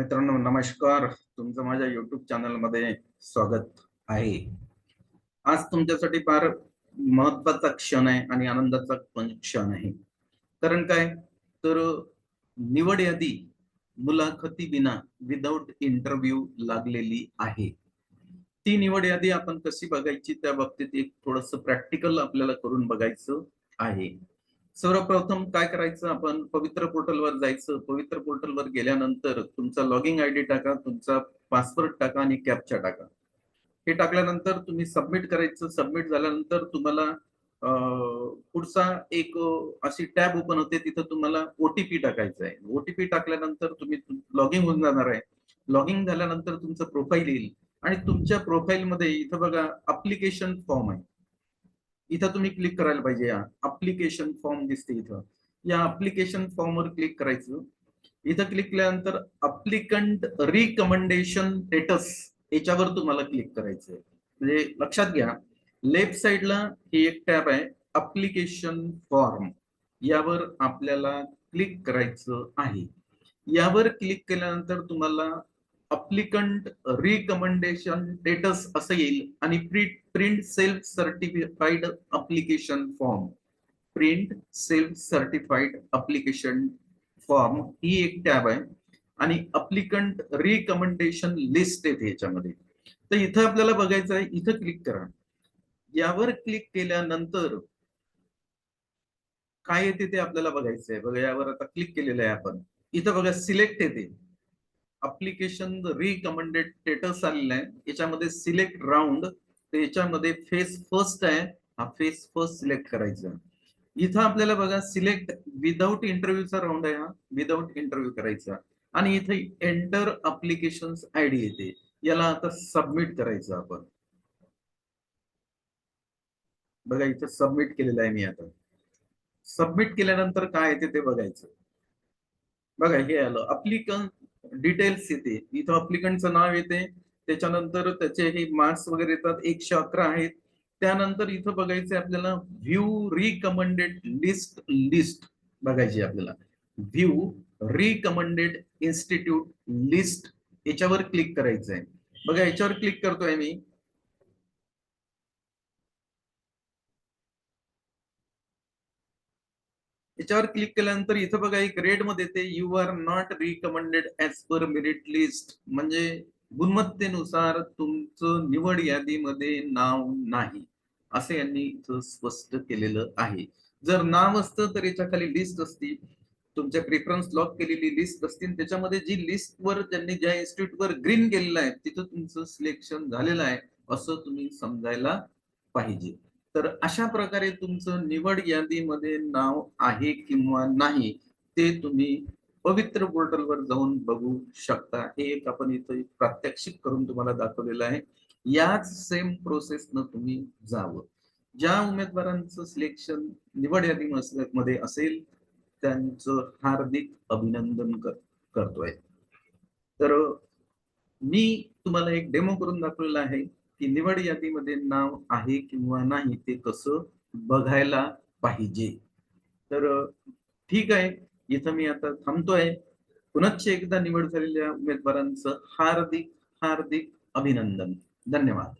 मित्रांनो नमस्कार. तुमचं माझ्या युट्यूब चॅनलमध्ये स्वागत आहे. आज तुमच्यासाठी फार महत्त्वाचा क्षण आहे आणि आनंदाचा पण क्षण आहे. कारण काय? तर निवड यादी मुलाखती विना विदाउट इंटरव्ह्यू लागलेली आहे. ती निवड यादी आपण कशी बघायची? त्या बाबतीत एक थोडस प्रॅक्टिकल आपल्याला करून बघायचं आहे. सर्वप्रथम काय करायचं? आपण पवित्र पोर्टलवर जायचं. पवित्र पोर्टलवर गेल्यानंतर तुमचा लॉगिंग आयडी टाका तुमचा पासवर्ड टाका आणि कॅपचा टाका. हे टाकल्यानंतर तुम्ही सबमिट करायचं. सबमिट झाल्यानंतर तुम्हाला पुढचा एक अशी टॅब ओपन होते. तिथं तुम्हाला ओटीपी टाकायचा आहे. ओटीपी टाकल्यानंतर तुम्ही लॉग इन होऊन जाणार आहे. लॉगिंग झाल्यानंतर तुमचं प्रोफाईल येईल. आणि तुमच्या प्रोफाईलमध्ये इथं बघा अप्लिकेशन फॉर्म आहे. इथं तुम्ही क्लिक करायला पाहिजे. या अप्लिकेशन फॉर्म दिसते इथं. या अप्लिकेशन फॉर्मवर क्लिक करायचं. इथं क्लिक केल्यानंतर अप्लिकंट रिकमेंडेशन स्टेटस याच्यावर तुम्हाला क्लिक करायचंय. म्हणजे लक्षात घ्या लेफ्ट साइडला ही एक टॅब आहे अप्लिकेशन फॉर्म यावर आपल्याला क्लिक करायचं आहे. यावर क्लिक केल्यानंतर तुम्हाला अप्लिकंट रिकमेंडेशन स्टेटस असं येईल आणि print print self certified application form print self certified application form ही एक टॅब आहे आणि अप्लिकंट रिकमेंडेशन लिस्ट येते याच्यामध्ये. तर इथं आपल्याला बघायचं आहे इथं क्लिक करा. यावर क्लिक केल्यानंतर काय येते ते आपल्याला बघायचं आहे. बघा यावर आता क्लिक केलेलं आहे आपण. इथं बघा सिलेक्ट येते. अप्लिकेशन रिकमेंडेड स्टेटस आलेला आहे. याच्यामध्ये सिलेक्ट राऊंड तर याच्यामध्ये फेस फर्स्ट आहे. हा फेस फर्स्ट सिलेक्ट करायचा इथं आपल्याला बघा सिलेक्ट विदाऊट इंटरव्ह्यूचा राऊंड आहे हा. विदाऊट इंटरव्ह्यू करायचा. आणि इथे एंटर अप्लिकेशन आयडी येते. याला आता सबमिट करायचं आपण. बघा इथं सबमिट केलेलं आहे मी आता. सबमिट केल्यानंतर काय येते ते बघायचं. बघा हे आलं. अप्लिकंट डिटेल्स येते. इथं अप्लिकंटचं नाव येते. त्याच्यानंतर त्याचे हे मार्क्स वगैरे येतात. एकशे अकरा आहेत. त्यानंतर इथं बघायचं आपल्याला व्ह्यू रिकमेंडेड लिस्ट लिस्ट बघायची आपल्याला. व्ह्यू रिकमेंडेड इन्स्टिट्यूट लिस्ट याच्यावर क्लिक करायचं आहे बघा याच्यावर क्लिक करतोय मी. याच्यावर क्लिक केल्यानंतर इथं बघा एक रेडमध्ये येते you are not recommended as per merit list म्हणजे गुणवत्तेनुसार तुमचं निवड यादीमध्ये नाव नाही असं यांनी इथं स्पष्ट केलेलं आहे. जर नाव असतं तर याच्या खाली लिस्ट असती. तुमच्या प्रेफरन्स लॉक केलेली लिस्ट असतील त्याच्यामध्ये जी लिस्ट वर त्यांनी ज्या इन्स्टिट्यूट वर ग्रीन केलेलं आहे तिथं तुमचं सिलेक्शन झालेलं आहे असं तुम्ही समजायला पाहिजे. तर अशा प्रकारे तुमचं निवड यादीमध्ये नाव आहे किंवा नाही ते तुम्ही पवित्र पोर्टलवर जाऊन बघू शकता. हे एक आपण इथं प्रात्यक्षिक करून तुम्हाला दाखवलेलं आहे. याच सेम प्रोसेसनं तुम्ही जावं. ज्या उमेदवारांचं सिलेक्शन निवड यादी मध्ये असेल त्यांचं हार्दिक अभिनंदन कर करतोय. तर मी तुम्हाला एक डेमो करून दाखवलेला आहे. की निवड यादीमध्ये नाव आहे किंवा नाही ते कसं बघायला पाहिजे? तर ठीक आहे. इथं मी आता थांबतोय. पुनश्च एकदा निवड झालेल्या उमेदवारांचं हार्दिक हार्दिक अभिनंदन. धन्यवाद.